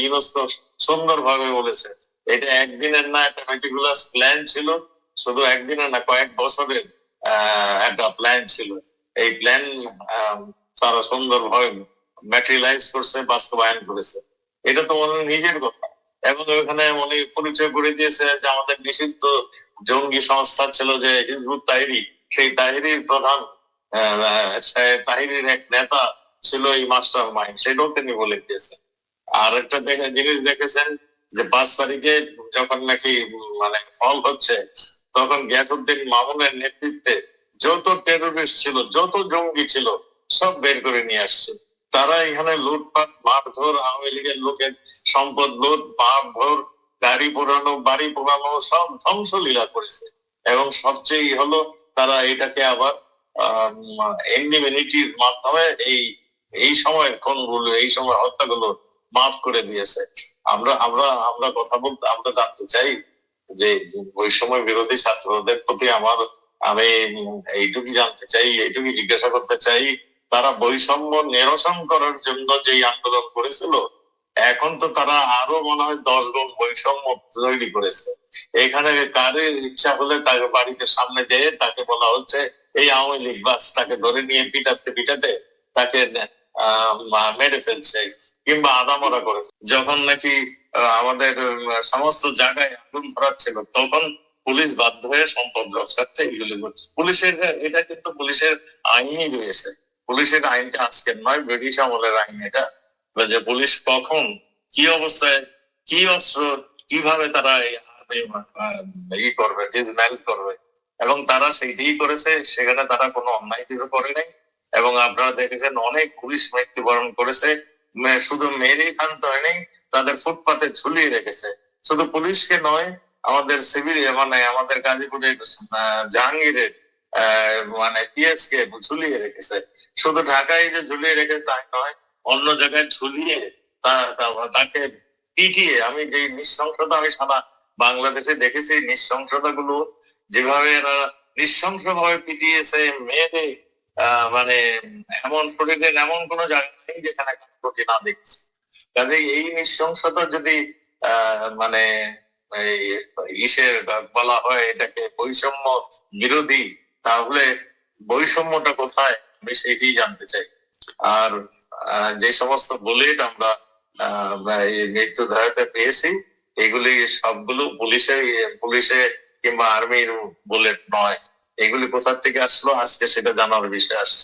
ইউনুস তো বলেছে। এটা একদিনের না, একটা প্ল্যান ছিল। শুধু একদিনের না, কয়েক বছরের একটা প্ল্যান ছিল। এই প্ল্যান তারা ম্যাটেরিয়ালাইজ করছে, বাস্তবায়ন করেছে। এটা তো মনে নিজের কথা। এবং ওখানে মনে পরিচয় করে দিয়েছে যে আমাদের নিষিদ্ধ জঙ্গি সংস্থা ছিল যে হিজবুত তাহিরি। সেই তাহিরির প্রধান তাহিরির এক নেতা ছিল এই মাস্টার মাইন্ড সেটাও তিনি বলে দিয়েছেন। আর একটা দেখে জিনিস দেখেছেন যে পাঁচ তারিখে যখন নাকি মানে ফল হচ্ছে, তখন গ্যাসুদ্দিন মামুনের নেতৃত্বে যত টেরোরিস্ট ছিল, যত জঙ্গি ছিল, সব বের করে নিয়ে আসছে। তারা এখানে লুটপাট, মারধর, আওয়ামী লীগের লোকের সম্পদ লুট মারধর গাড়ি পোড়ানো, বাড়ি পোড়ানো, সব ধ্বংসলীলা করেছে। এবং সবচেয়ে হলো, তারা এটাকে আবার এন্ডিমিনিটির মাধ্যমে এই এই সময়ের খুনগুলো, এই সময় হত্যাগুলো মাফ করে দিয়েছে। আমরা আমরা আমরা কথা বলতে, আমরা জানতে চাই যে ওই সময় বিরোধী ছাত্রদের প্রতি আমার, আমি এইটুকু জানতে চাই, এইটুকু জিজ্ঞাসা করতে চাই, তারা বৈষম্য নিরসন করার জন্য যে আন্দোলন করেছিল, এখন তো তারা আরও মনে হয় দশ গুণ বৈষম্য তৈরি করেছে। এখানে কারে ইচ্ছা হলে তাকে বাড়িতে সামনে যেয়ে তাকে বলা হচ্ছে, এই আওয়ামী লীগ বাস তাকে ধরে নিয়ে পিটাতে পিটাতে তাকে মেরে ফেলছে। কিংবা আদামরা করেছে যখন নাকি আমাদের সমস্ত জায়গায় আগুন ধরাচ্ছিল, তখন পুলিশ বাধ্য হয়ে সম্পদ রক্ষার্থে এগুলি পুলিশের, এটা কিন্তু পুলিশের আইনই রয়েছে। পুলিশের আইনটা আজকের নয়, ব্রিটিশ আমলের আইন এটা। যে পুলিশ কখন কি অবস্থায়, কি অস্ত্র, কীভাবে তারা এই করবে ডিসম্যাল করবে, এবং তারা সেইটাই করেছে, সেখানে তারা কোনো অন্যায় কিছু করে নাই এবং আপনারা দেখেছেন, অনেক পুলিশ মৃত্যুবরণ করেছে। শুধু মেয়েরই ক্ষান্ত হয়নি, তাদের ফুটপাতে ঝুলিয়ে রেখেছে। শুধু পুলিশকে নয়, আমাদের সিভিল মানে আমাদের গাজীপুরের জাহাঙ্গীরের মানে পিএস কে ঝুলিয়ে রেখেছে। শুধু ঢাকায় যে ঝুলিয়ে রেখেছে তাই নয়, অন্য জায়গায় ঝুলিয়ে তাকে পিটিয়ে, আমি যে নৃশংসতা আমি সারা বাংলাদেশে দেখেছি নৃশংসতা গুলো যেভাবে এরা নৃশংস ভাবে পিটিয়েছে, মেয়েদের মানে এমন শরীরের এমন কোন জায়গা নেই যেখানে না দেখছি কাজে এই নৃশংসতা যদি মানে ইসের বলা হয় এটাকে বৈষম্য বিরোধী, তাহলে বৈষম্যটা কোথায়? আমি সেইটাই জানতে চাই। আর যে সমস্ত বুলেট আমরা মৃত্যু ধারাতে পেয়েছি, এগুলি সবগুলো পুলিশে পুলিশে কিংবা আর্মির বুলেট নয়। এগুলি কোথার থেকে আসলো? আজকে সেটা জানার বিষয় আসছে।